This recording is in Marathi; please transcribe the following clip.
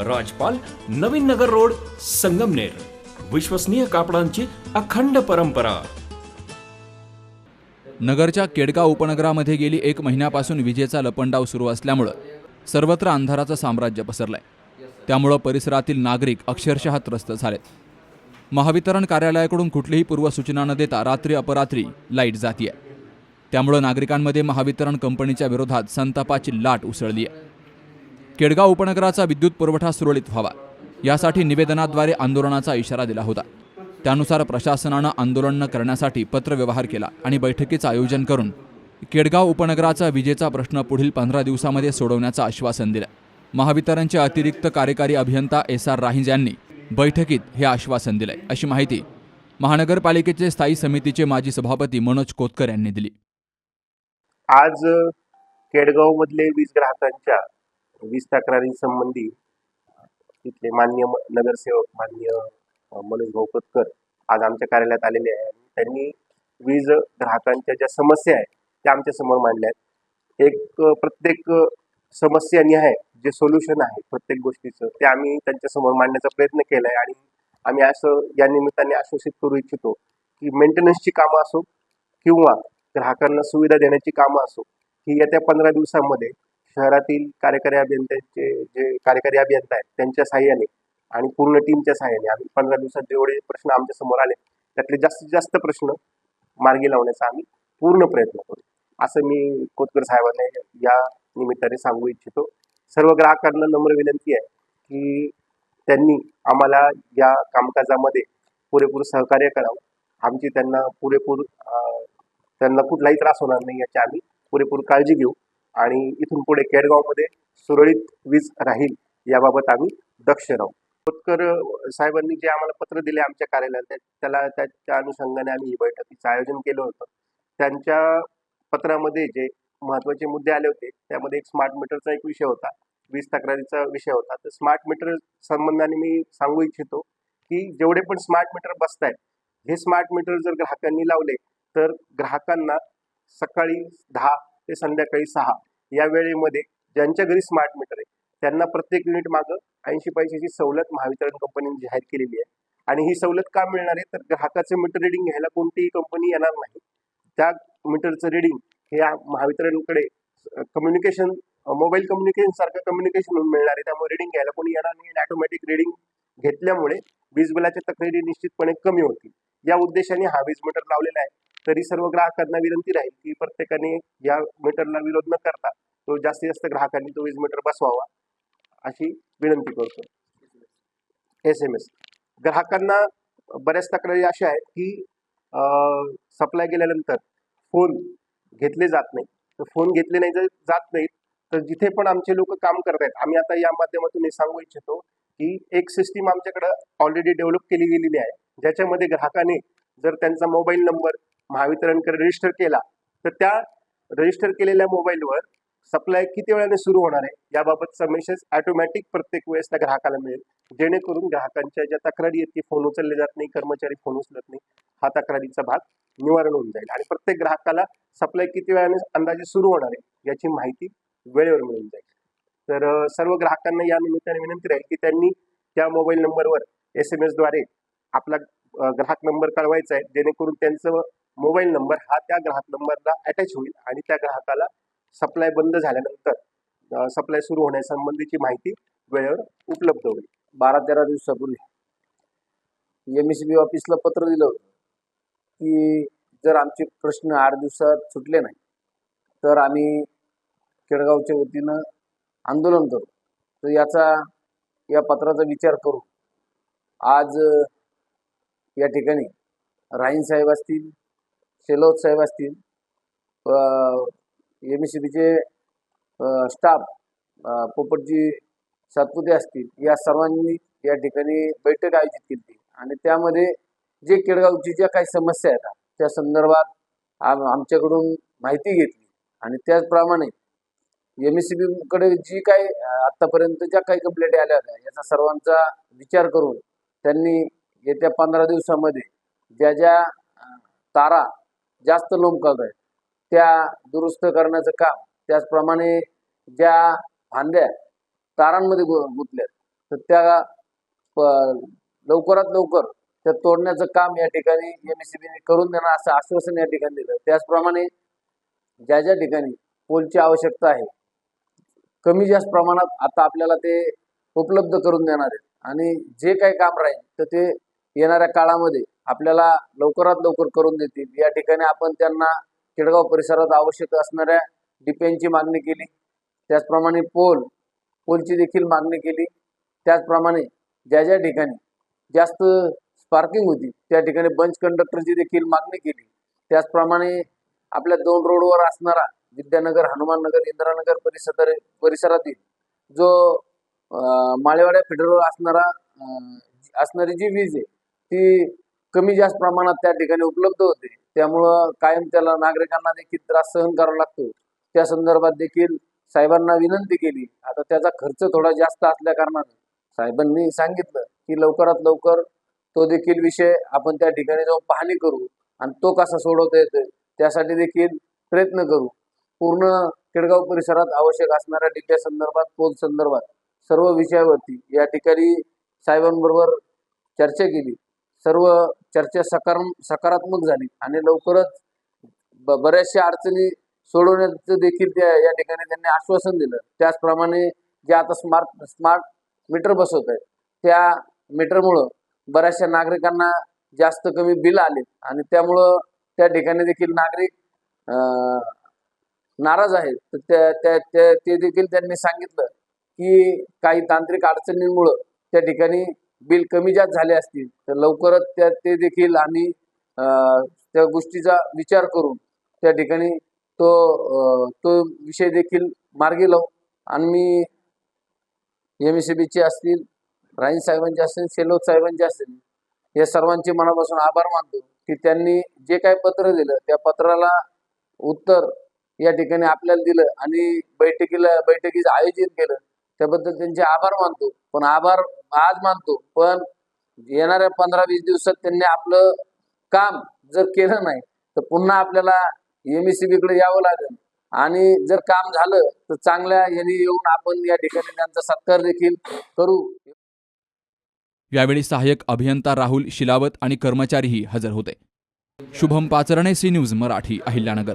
राजपाल नवीन नगर रोड संगमनेर. विश्वसनीय कापडांची अखंड परंपरा. नगरच्या केडगाव उपनगरामध्ये गेली एक महिन्यापासून विजेचा लपंडाव सुरू असल्यामुळं सर्वत्र अंधाराचं साम्राज्य पसरलंय. त्यामुळं परिसरातील नागरिक अक्षरशः त्रस्त झालेत. महावितरण कार्यालयाकडून कुठलीही पूर्वसूचना न देता रात्री अपरात्री लाइट जातीय. त्यामुळं नागरिकांमध्ये महावितरण कंपनीच्या विरोधात संतापाची लाट उसळली आहे केडगाव उपनगराचा विद्युत पुरवठा सुरळीत व्हावा. यासाठी निवेदनाद्वारे आंदोलनाचा इशारा दिला होता. त्यानुसार प्रशासनानं आंदोलन न करण्यासाठी पत्रव्यवहार केला आणि बैठकीचं आयोजन करून केडगाव उपनगराचा विजेचा प्रश्न पुढील पंधरा दिवसामध्ये सोडवण्याचं आश्वासन दिलं. महावितरणचे अतिरिक्त कार्यकारी अभियंता एस आर राहिंज यांनी बैठकीत हे आश्वासन दिलंय. अशी माहिती महानगरपालिकेचे स्थायी समितीचे माजी सभापती मनोज कोतकर यांनी दिली. आज केडगाव मधले वीज ग्राहकांच्या वीज तक्रारी संबंधी तिथले मान्य नगरसेवक मान्य मनोज भाऊ आज आमच्या कार्यालयात आलेले आहे आणि त्यांनी वीज ग्राहकांच्या ज्या समस्या आहेत त्या आमच्यासमोर मांडल्या आहेत. एक प्रत्येक समस्या आहे जे सोल्युशन आहे प्रत्येक गोष्टीचं ते आम्ही त्यांच्यासमोर मांडण्याचा प्रयत्न केला आहे आणि आम्ही असं या निमित्ताने आश्वासित करू इच्छितो की मेंटेनन्सची कामं असो किंवा ग्राहकांना सुविधा देण्याची कामं असो ही येत्या पंधरा दिवसामध्ये शहरातील कार्यकारी अभियंत्यांचे जे कार्यकारी अभियंता आहेत त्यांच्या साह्याने आणि पूर्ण टीमच्या साह्याने आम्ही पंधरा दिवसात जेवढे प्रश्न आमच्यासमोर आले त्यातले जास्तीत जास्त प्रश्न मार्गी लावण्याचा आम्ही पूर्ण प्रयत्न करू. असं मी कोतकर साहेबांना या निमित्ताने सांगू इच्छितो. सर्व ग्राहकांना नम्र विनंती आहे की त्यांनी आम्हाला या कामकाजामध्ये पुरेपूर सहकार्य करावं. आमची त्यांना पुरेपूर त्यांना कुठलाही त्रास होणार नाही याची आम्ही पुरेपूर काळजी घेऊ. आणि इथून पुढे केडगावमध्ये सुरळीत वीज राहील याबाबत आम्ही दक्ष राहू. खोतकर साहेबांनी जे आम्हाला पत्र दिले आमच्या कार्यालयात त्या- त्याला त्याच्या अनुषंगाने आम्ही ही बैठकीचं आयोजन केलं होतं. त्यांच्या पत्रामध्ये जे महत्त्वाचे मुद्दे आले होते त्यामध्ये एक स्मार्ट मीटरचा एक विषय होता वीज तक्रारीचा विषय होता. तर स्मार्ट मीटर संबंधाने मी सांगू इच्छितो की जेवढे पण स्मार्ट मीटर बसत आहेत हे स्मार्ट मीटर जर ग्राहकांनी लावले तर ग्राहकांना सकाळी दहा ते संध्याकाळी सहा या वेळेमध्ये ज्यांच्या घरी स्मार्ट मीटर आहे त्यांना प्रत्येक युनिट मागं ऐंशी पैशाची सवलत महावितरण कंपनीने जाहीर केलेली आहे. आणि ही सवलत का मिळणार आहे? तर ग्राहकाचं मीटर रिडिंग घ्यायला कोणतीही कंपनी येणार नाही. त्या मीटरचं रिडिंग हे महावितरणकडे कम्युनिकेशन मोबाईल कम्युनिकेशन सारखं कम्युनिकेशन म्हणून मिळणार आहे. त्यामुळे रिडिंग घ्यायला कोणी येणार नाही. आणि ऑटोमॅटिक रिडिंग घेतल्यामुळे वीज बिलाच्या तक्रारी निश्चितपणे कमी होतील. या उद्देशाने हा वीज मीटर लावलेला आहे. तरी सर्व ग्राहकांना विनंती राहील की प्रत्येकाने या मीटरला विरोध न करता तो जास्तीत जास्त ग्राहकांनी तो वीज मीटर बसवावा अशी विनंती करतो. एस एम एस ग्राहकांना बऱ्याच तक्रारी अशा आहेत की सप्लाय गेल्यानंतर फोन घेतले जात नाही. तर फोन घेतले नाही जर जात नाहीत तर जिथे पण आमचे लोक काम करत आहेत आम्ही आता या माध्यमातून हे सांगू इच्छितो की एक सिस्टीम आमच्याकडं ऑलरेडी डेव्हलप केली गेलेली आहे. ज्याच्यामध्ये ग्राहकाने जर त्यांचा मोबाईल नंबर महावितरणकडे रजिस्टर केला तर त्या रजिस्टर केलेल्या मोबाईलवर सप्लाय किती वेळाने सुरू होणार आहे याबाबतचा मेसेज ऑटोमॅटिक प्रत्येक वेळेस त्या ग्राहकाला मिळेल. जेणेकरून ग्राहकांच्या ज्या तक्रारी आहेत की फोन उचलले जात नाही कर्मचारी फोन उचलत नाही हा तक्रारीचा भाग निवारण होऊन जाईल. आणि प्रत्येक ग्राहकाला सप्लाय किती वेळाने अंदाजे सुरू होणार आहे याची माहिती वेळेवर मिळून जाईल. तर सर्व ग्राहकांना या निमित्ताने विनंती राहील की त्यांनी त्या मोबाईल नंबरवर एस एम एसद्वारे आपला ग्राहक नंबर कळवायचा आहे जेणेकरून त्यांचं मोबाईल नंबर हा त्या ग्राहक नंबरला अटॅच होईल आणि त्या ग्राहकाला सप्लाय बंद झाल्यानंतर सप्लाय सुरू होण्यासंबंधीची माहिती वेळेवर उपलब्ध होईल. बारा तेरा दिवसापूर्वी एम एस बी ऑफिसला पत्र दिलं होतं की जर आमचे प्रश्न आठ दिवसात सुटले नाही तर आम्ही केडगावच्या वतीनं आंदोलन करू. तर याचा या पत्राचा विचार करू. आज या ठिकाणी राईन साहेब असतील शेलवत साहेब असतील एम सी बीचे स्टाफ पोपटजी सातपुते असतील या सर्वांनी या ठिकाणी बैठक आयोजित केली. आणि त्यामध्ये जे केडगावची ज्या काही समस्या आहेत त्या संदर्भात आम- आमच्याकडून माहिती घेतली. आणि त्याचप्रमाणे एम एस सी बीकडे जी काही आत्तापर्यंत ज्या काही कंप्लेंट आल्या होत्या याचा सर्वांचा विचार करून त्यांनी येत्या पंधरा दिवसामध्ये ज्या ज्या तारा जास्त लोंबकळत आहेत त्या दुरुस्त करण्याचं काम त्याचप्रमाणे ज्या फांद्या तारांमध्ये गु गुंतल्यात तर त्या लवकरात लवकर त्या तोडण्याचं काम या ठिकाणी एम एस करून देणार असं आश्वासन या ठिकाणी दिलं. त्याचप्रमाणे ज्या ज्या ठिकाणी पोलची आवश्यकता आहे कमी जास्त प्रमाणात आता आपल्याला ते उपलब्ध करून देणार आहेत. आणि जे काही काम राहील तर ते येणाऱ्या काळामध्ये आपल्याला लवकरात लवकर करून देतील. या ठिकाणी आपण त्यांना खेडगाव परिसरात आवश्यक असणाऱ्या डिपेंची मागणी केली. त्याचप्रमाणे पोल पोलची देखील मागणी केली. त्याचप्रमाणे ज्या ज्या ठिकाणी जास्त स्पार्किंग होती त्या ठिकाणी बंच कंडक्टरची देखील मागणी केली. त्याचप्रमाणे आपल्या दोन रोडवर असणारा विद्यानगर हनुमाननगर इंदिरानगर परिसर परिसरातील जो माळेवाड्या फिडरवर असणारा असणारी जी वीज आहे ती कमी जास्त प्रमाणात त्या ठिकाणी उपलब्ध होते. त्यामुळं कायम त्याला नागरिकांना देखील त्रास सहन करावा लागतो. त्या संदर्भात देखील साहेबांना विनंती केली. आता त्याचा खर्च थोडा जास्त असल्या कारणाने साहेबांनी सांगितलं की लवकरात लवकर तो देखील विषय आपण त्या ठिकाणी जाऊन पाहणी करू आणि तो कसा सोडवता येतोय त्यासाठी देखील प्रयत्न करू. पूर्ण केडगाव परिसरात आवश्यक असणाऱ्या डिप्या संदर्भात पोल संदर्भात सर्व विषयावरती या ठिकाणी साहेबांबरोबर चर्चा केली. सर्व चर्चा सकार सकारात्मक झाली आणि लवकरच ब- बऱ्याचशा अडचणी सोडवण्याचं देखील त्या या ठिकाणी त्यांनी आश्वासन दिलं. त्याचप्रमाणे जे आता स्मार्ट स्मार्ट मीटर बसवत आहेत त्या मीटरमुळं बऱ्याचशा नागरिकांना जास्त कमी बिल आले आणि त्यामुळं त्या ठिकाणी देखील नागरिक नाराज आहेत. तर त्या त्या त्या- ते देखील त्यांनी सांगितलं की काही तांत्रिक अडचणींमुळं त्या ठिकाणी बिल कमी जास्त झाले असतील तर लवकरच त्या ते देखील आम्ही त्या गोष्टीचा विचार करून त्या ठिकाणी तो तो विषय देखील मार्गी लावू. आणि मी एम एस बीचे असतील राईन साहेबांचे असतील सेलोद साहेबांचे असतील या सर्वांचे मनापासून आभार मानतो की त्यांनी जे काही पत्र दिलं त्या पत्राला उत्तर या ठिकाणी आपल्याला दिलं आणि बैठकीला बैठकीचं आयोजित केलं. त्याबद्दल त्यांचे आभार मानतो. पण आभार आज मानतो. पण येणाऱ्या पंधरा वीस दिवसात त्यांनी आपलं काम जर केलं नाही तर पुन्हा आपल्याला एम एसकडे यावं लागेल. आणि जर काम झालं तर चांगल्या यांनी येऊन आपण या ठिकाणी त्यांचा सत्कार देखील करू. यावेळी सहाय्यक अभियंता राहुल शिलावत आणि कर्मचारीही हजर होते. Shubham Pacharne C news Marathi Ahilyanagar.